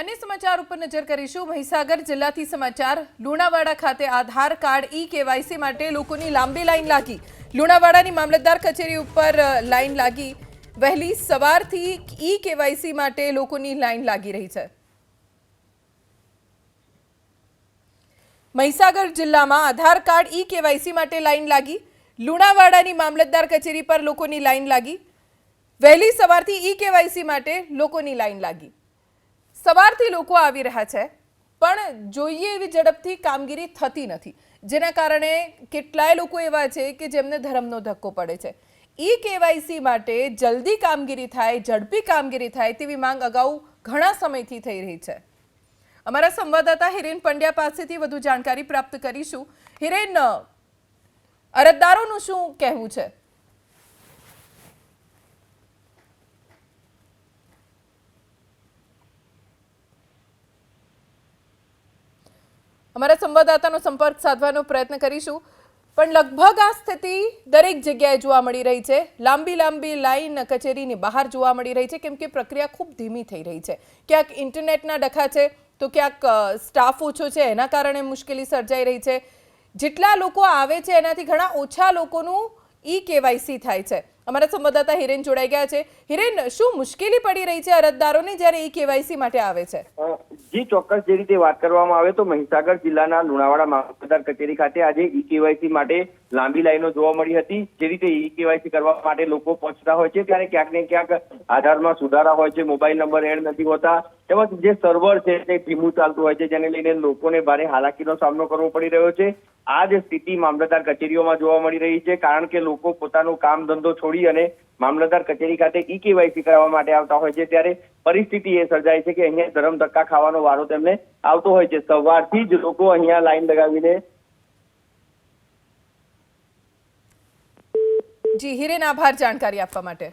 અન્ય સમાચાર ઉપર નજર કરીશું. મહીસાગર જિલ્લાથી સમાચાર. લુણાવાડા ખાતે આધાર કાર્ડ ઈ કેવાયસી માટે લોકોની લાંબી લાઈન લાગી. લુણાવાડાની મામલતદાર કચેરી ઉપર લાઈન લાગી. વહેલી સવારથી ઈ કેવાયસી માટે લોકોની લાઈન લાગી રહી છે. મહીસાગર જિલ્લામાં આધાર કાર્ડ ઈ કેવાયસી માટે લાઈન લાગી. લુણાવાડાની મામલતદાર કચેરી પર લોકોની લાઈન લાગી. વહેલી સવારથી ઈ કેવાયસી માટે લોકોની લાઈન લાગી. સવારથી લોકો આવી રહ્યા છે, પણ જોઈએ એવી ઝડપથી કામગીરી થતી નથી. જેના કારણે કેટલાય લોકો એવા છે કે જેમને ધર્મનો ધક્કો પડે છે. ઈ કેવાયસી માટે જલ્દી કામગીરી થાય, ઝડપી કામગીરી થાય તેવી માંગ અગાઉ ઘણા સમયથી થઈ રહી છે. અમારા સંવાદદાતા હિરેન પંડ્યા પાસેથી વધુ જાણકારી પ્રાપ્ત કરીશું. હિરેન, અરજદારોનું શું કહેવું છે? અમારા સંવાદદાતાનો સંપર્ક સાધવાનો પ્રયત્ન કરીશું. પણ લગભગ આ સ્થિતિ દરેક જગ્યાએ જોવા મળી રહી છે. લાંબી લાંબી લાઈન કચેરીની બહાર જોવા મળી રહી છે, કેમ કે પ્રક્રિયા ખૂબ ધીમી થઈ રહી છે. ક્યાંક ઇન્ટરનેટના ડખા છે, તો ક્યાંક સ્ટાફ ઓછો છે, એના કારણે મુશ્કેલી સર્જાઈ રહી છે. જેટલા લોકો આવે છે, એનાથી ઘણા ઓછા લોકોનું ઈ કેવાયસી થાય છે. અમારા સંવાદદાતા હિરેન જોડાઈ ગયા છે. હિરેન, શું મુશ્કેલી પડી રહી છે અરજદારોને જ્યારે ઈ કેવાયસી માટે આવે છે? જી, ચોક્કસ જે રીતે વાત કરવામાં આવે તો મહીસાગર જિલ્લાના લુણાવાડા મામલતદાર કચેરી ખાતે આજે ઈ કેવાયસી માટે લાંબી લાઈનો જોવા મળી હતી. જે રીતે ઈ કેવાયસી કરવા માટે લોકો પહોંચતા હોય છે, ત્યારે ક્યાંક ને ક્યાંક આધારમાં સુધારા હોય છે, મોબાઈલ નંબર એડ નથી હોતા, તેમજ જે સર્વર છે તે ધીમું ચાલતું હોય છે, જેને લઈને લોકોને ભારે હાલાકીનો સામનો કરવો પડી રહ્યો છે. આ જ સ્થિતિ મામલતદાર કચેરીઓમાં જોવા મળી રહી છે, કારણ કે લોકો પોતાનો કામ ધંધો છોડી અને મામલતદાર કચેરી ખાતે ઈ કેવાયસી કરાવવા માટે આવતા હોય છે. ત્યારે પરિસ્થિતિ એ સર્જાય છે કે અહીંયા ધરમ ધક્કા ખાવાનો વારો તેમને આવતો હોય છે. સવારથી જ લોકો અહીંયા લાઈન લગાવીને જી, હિરેન, આભાર જાણકારી આપવા માટે.